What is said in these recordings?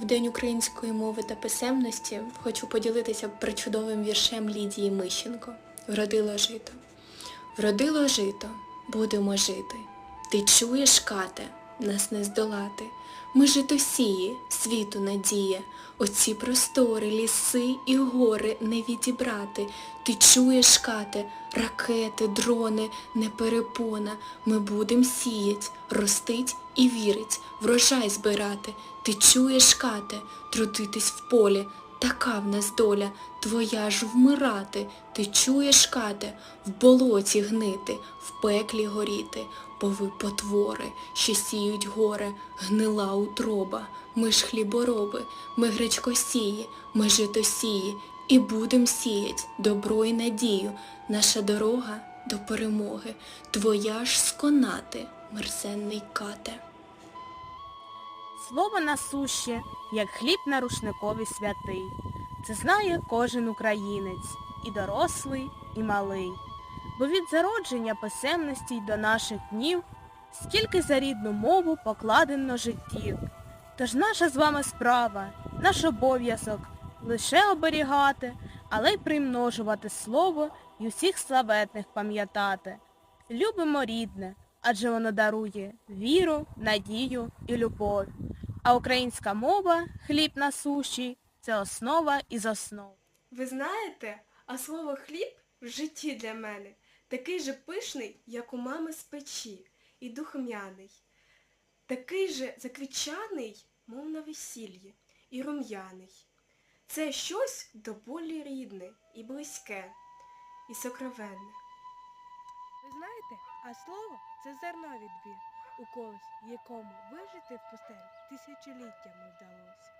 В День української мови та писемності хочу поділитися причудовим віршем Лідії Мищенко. Вродило жито. Вродило жито, будемо жити. Ти чуєш, кате, нас не здолати. Ми житосії, світу надія. Оці простори, ліси і гори не відібрати. Ти чуєш, кате, ракети, дрони, не перепона. Ми будем сіять, ростить і вірить, врожай збирати. Ти чуєш, кате, трудитись в полі, така в нас доля, твоя ж вмирати. Ти чуєш, кате, в болоті гнити, в пеклі горіти, бо ви потвори, що сіють горе, гнила утроба. Ми ж хлібороби, ми гречкосії, ми житосії, і будем сіять добро і надію. Наша дорога до перемоги, твоя ж сконати, мерзенний кате. Слово насуще, як хліб на рушникові святий. Це знає кожен українець, і дорослий, і малий. Бо від зародження писемності й до наших днів скільки за рідну мову покладено життів. Тож наша з вами справа, наш обов'язок лише оберігати, але й примножувати слово й усіх славетних пам'ятати. Любимо рідне, адже воно дарує віру, надію і любов. А українська мова, хліб насущий, це основа із основ. Ви знаєте, а слово хліб в житті для мене такий же пишний, як у мами з печі, і духмяний. Такий же заквічаний, мов на весіллі, і рум'яний. Це щось до болі рідне, і близьке, і сокровенне. Ви знаєте, а слово це зерно відбір, у когось, якому вижити в пустелі тисячоліттями вдалося.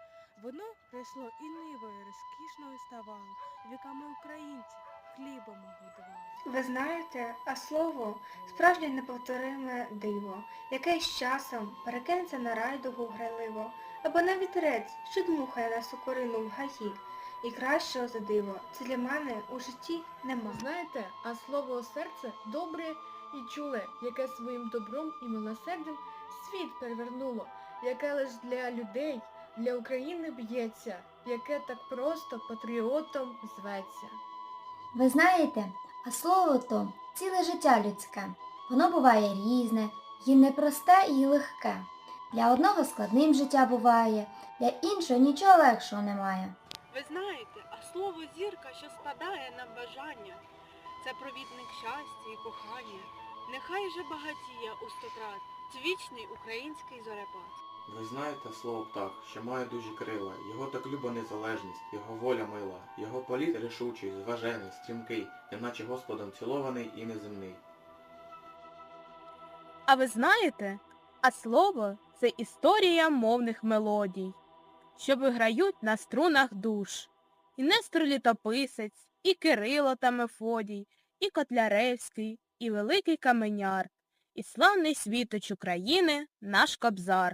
Воно росло і нивою розкішною ставало, віками українців хлібом годували. Ви знаєте, а слово справжнє неповториме диво, яке з часом перекинеться на райдугу грайливо, або на вітерець, що дмухає на сокорину в гаї. І кращого за диво це для мене у житті нема. Знаєте, а слово серце добре і чуле, яке своїм добром і милосердям світ перевернуло, яке лиш для людей, для України б'ється, яке так просто патріотом зветься. Ви знаєте, а слово то ціле життя людське. Воно буває різне, і непросте, і легке. Для одного складним життя буває, для іншого нічого легшого немає. Ви знаєте, а слово зірка, що складає нам бажання, це провідник щастя і кохання. Нехай же багатіє у стократ вічний український зорепад. Ви знаєте слово птах, що має дужі крила, його так люба незалежність, його воля мила, його політ рішучий, зважений, стрімкий, неначе Господом цілований і неземний. А ви знаєте, а слово це історія мовних мелодій, що виграють на струнах душ. І Нестор Літописець, і Кирило та Мефодій, і Котляревський, і Великий Каменяр, і славний світоч України наш Кобзар.